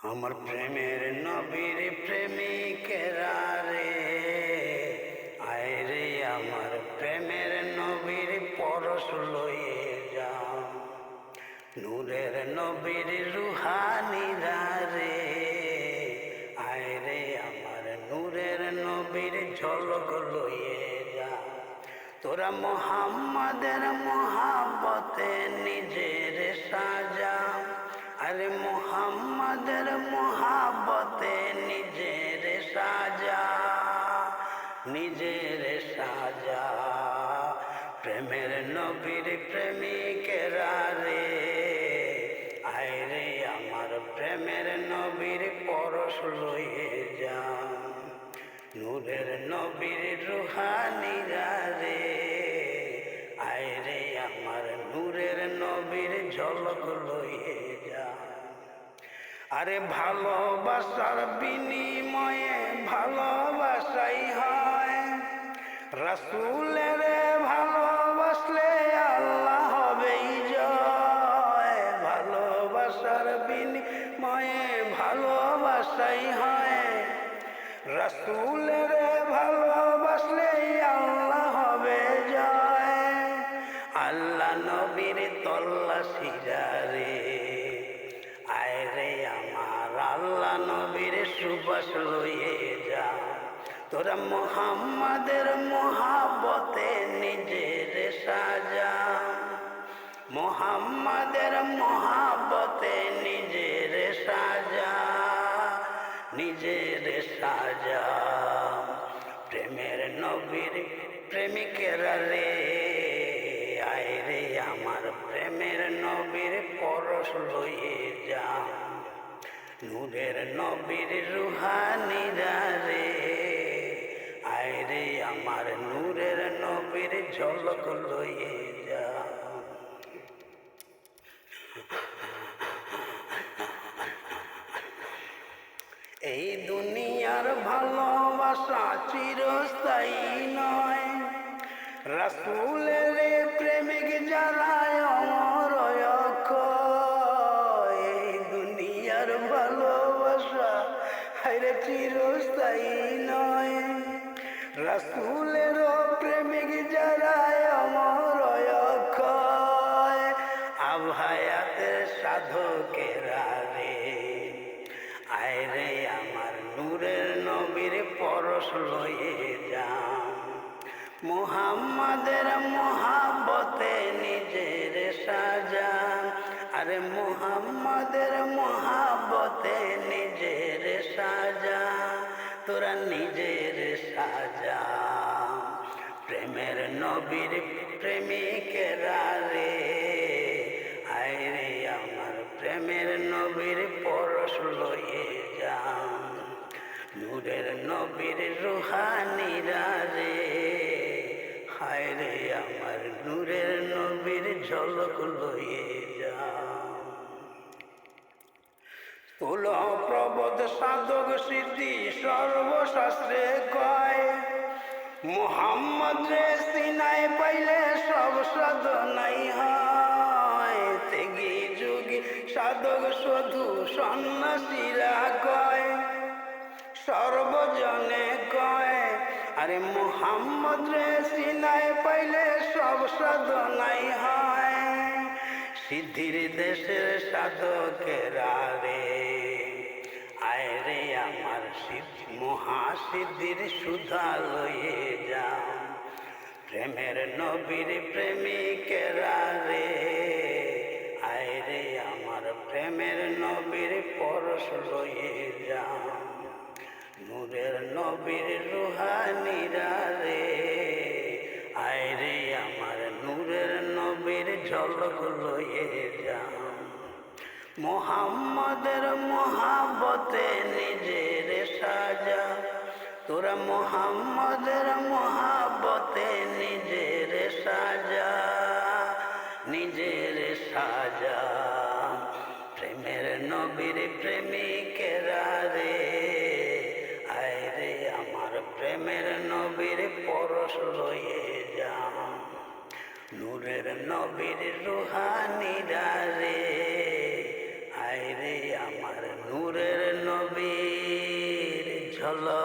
আমার প্রেমের নবীর প্রেমিকেরা রে আয় রে আমার প্রেমের নবীর পরশ লয়ে যাও নূরের নবীর রুহানিরা রে আয় রে আমার নূরের নবীর ঝলক লয়ে যা তোরা মোহাম্মদের মোহাব্বতে নিজের সাজা আরে মোহাম্মদের মোহাব্বতে নিজের সাজা নিজের সাজা। প্রেমের নবীর প্রেমিকেরা রে, আয় রে আমার প্রেমের নবীর পরশ লয়ে যা নূরের নবীর রুহানিরা রে, আয় রে আমার নূরের নবীর ঝলক লয়ে আরে ভালোবাসার বিনিময়ে ভালোবাসাই হয়। রাসুলের ভালোবাসলে আল্লাহ হবেই জয়। ভালোবাসার বিনিময়ে ভালোবাসাই হয়। রাসুলের ভালোবাসলে আল্লাহ হবে জয়। আল্লাহ নবীর তল্লাশিরা রে আল্লাহ নবীর সুবাস লইয়ে যা। তোরা মোহাম্মদের মহাবতে নিজের সাজা। মোহাম্মদের মহাবতে নিজের সাজা নিজের সাজা। প্রেমের নবীর প্রেমিকেরা রে, আয় রে আমার প্রেমের নবীর পরশ লইয়ে যা। নূরের নবীর রুহানিরা রে আয় রে আমার নূরের নবীর ঝলক লইয়ে যা। এই দুনিয়ার ভালোবাসা চিরস্থায়ী নয়। রাসুলের চিরস্থায়ী নয়। রাসুলের প্রেমিক যারা অমর অক্ষয়। আভায়াতের সাধকেরা রে। আয় রে আমার নূরের নবীর পরশ লয়ে যাও মুহাম্মাদের মহাবতে নিজের সাজা। আরে মুহাম্মাদের মহাবতে নিজের সাজা, তোরা নিজের সাজা। প্রেমের নবীর প্রেমিকেরা রে আয় রে আমার প্রেমের নবীর পরশ লয়ে যাও নূরের নবীর রুহানিরা রে, হায় রে আমার নবীর ঝলক লয়ে যাও। তুল প্রবোধ সাধক সিদ্ধি সর্বশাস্ত্রে কয়, মোহাম্মদ রে সিনাই পাইলে সব সাধনাই হয়। তেগি যুগি সাধক শুধু সন্ন্যাসীরা কয়, সর্বজনে কয়, আরে মোহাম্মদ রে সিনাই পাইলে সব সাধনাই হয়। সিদ্ধির দেশের সাধকেরা রে আয় রে আমার সিদ্ধি মহাসিদ্ধির সুধা লয়ে যাও। প্রেমের নবীর প্রেমিকেরা রে আয় রে আমার প্রেমের নবীর পরশ লয়ে যাও। নূরের নবীর রুহানিরা মোহাম্মদের মহাবতে নিজের সাজা। তোরা মোহাম্মদের মহাবতে নিজের সাজা নিজের সাজা। প্রেমের নবীর প্রেমিকেরা রে, আয় রে আমার প্রেমের নবীর পরশ লয়ে যাও নূরের নবীর রুহানি রে আয় রে আমার নূরের নবীর ঝলো